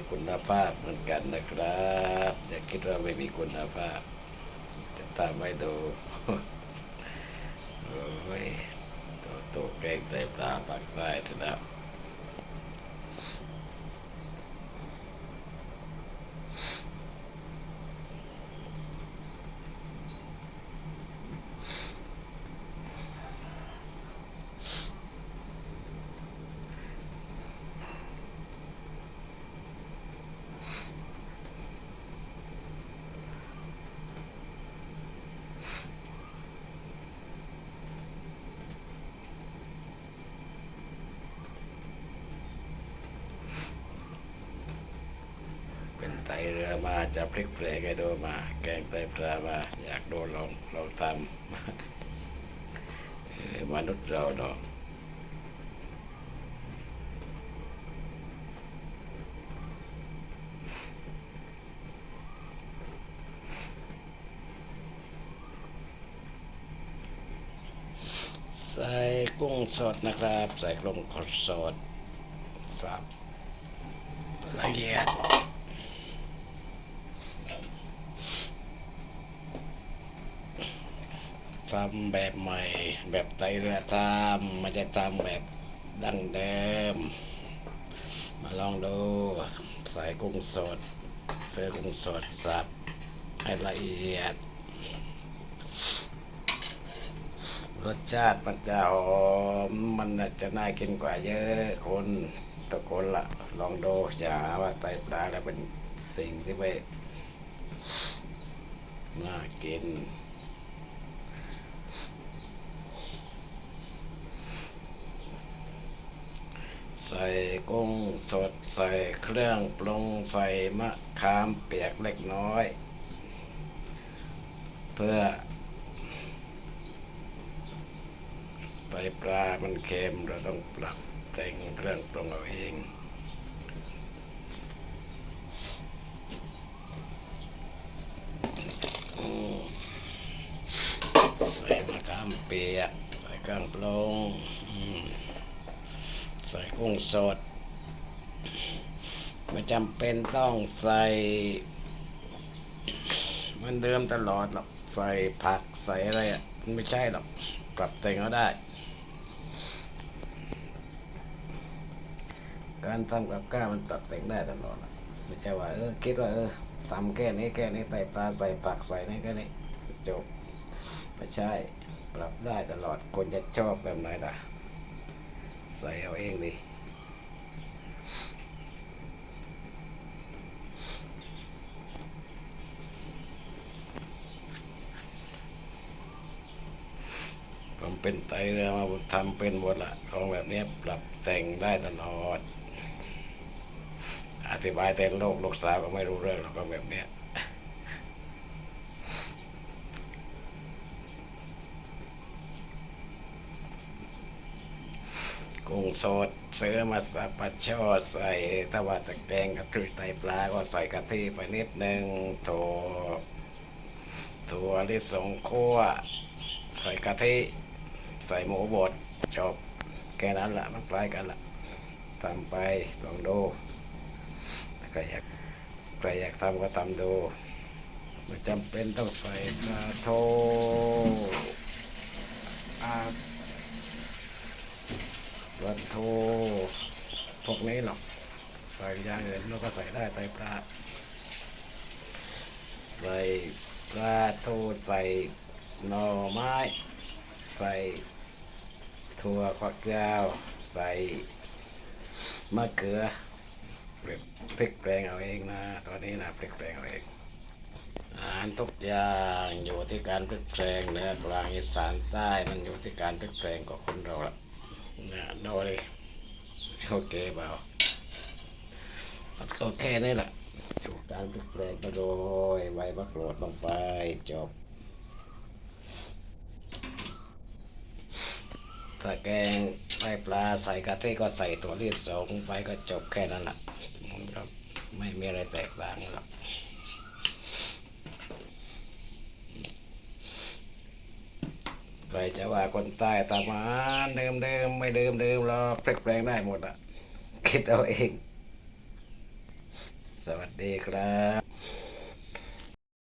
ีคุณภาพเหมือนกันนะครับ อย่าคิดว่าไม่มีคุณภาพ จะตามไว้ดู โอ้ยตัวโตแกงไตปลาปากใต้สิแล้ว เป็นไตเรือ มาจะพลิกเพลงให้ดูมา แกงไตปลามาอยากดูลองลองทำมนุษย์เราเนาะใส่กุ้งสดนะครับ ใส่กุ้งสดสับละเอียด ทำแบบใหม่ แบบไตรือทำไม่ใช่ทำแบบดั้งเดิม มาลองดูใส่กุ้งสดเสื้อกุ้งสดสับให้ละเอียด รสชาติมันจะหอมมันจะน่ากินกว่าเยอะคนตะคนละลองดูอย่าหาว่าไตปลาแล้วเป็นสิ่งที่ไม่น่ากิน ใส่กุ้งสดใส่เครื่องปรุงใส่มะขามเปียกเล็กน้อย เพื่อไตปลามันเค็มเราต้องปรับแต่งเครื่องปรุงเอาเองใส่มะขามเปียก ใส่เครื่องปรุงอืม ใส่กุ้งสดไม่จำเป็นต้องใส่เหมันเดิมตลอดหรอกใส่ผักใส่อะไรอะมันไม่ใช่หรอกปรับแต่งก็ได้ การทำกับข้าวมันปรับแต่งได้ตลอดไม่ใช่ว่าเออคิดว่าเออทำแค่นี้แค่นี้ใส่ปลาใส่ผักใส่นี่แค่นี้จบไม่ใช่ ปรับได้ตลอดคนจะชอบแบบไหนล่ะ ใส่เอาเองดิผมเป็นไตเรือมาทำเป็นหมดละของแบบนี้ปรับแต่งได้ตลอด อธิบายแต่โลก ลูกสาวก็ไม่รู้เรื่องหรอกก็แบบเนี้ย กุ้งสดซื้อมาสับปะช่อใส่ถ้าว่าตะแกรงกับคือไตปลาก็ใส่กะทิไปนิดนึงถั่วถั่วลิสงคั่วใส่กะทิใส่หมูบดจบแค่นั้นละมันคล้ายกันละทำไปลองดูใครอยากใครอยากทำก็ทำดูไม่จำเป็นต้องใส่ปลาโทอา วันโทพวกนี้หรอก ใส่ยาอื่นเราก็ใส่ได้ไตปลาใส่ปลาทูใส่หน่อไม้ ใส่ถั่วฝักยาว ใส่มะเขือพริกพริกแปลงเอาเองนะ ตอนนี้นะพริกแปลงเอาเองอาหารทุกอย่างอยู่ที่การพลิกแปลงเหนือกลางอีสานใต้มันอยู่ที่การพลิกแปลงของคนเราละ นะดูดิโอเคเปล่าก็แค่นี้แหละถูกการพลิกแปลงก็โรยใบมะกรูดลงไปจบถ้าแกงไส้ปลาใส่กะทิก็ใส่ตัวรีดสองไปก็จบแค่นั้นแหละไม่มีอะไรแตกต่างหรอกใคร จะว่าคนใต้ตามาเดิมเดิมไม่เดิมเดิมๆหรอกพลิกแปลงได้หมดอะ คิดเอาเอง สวัสดีครับ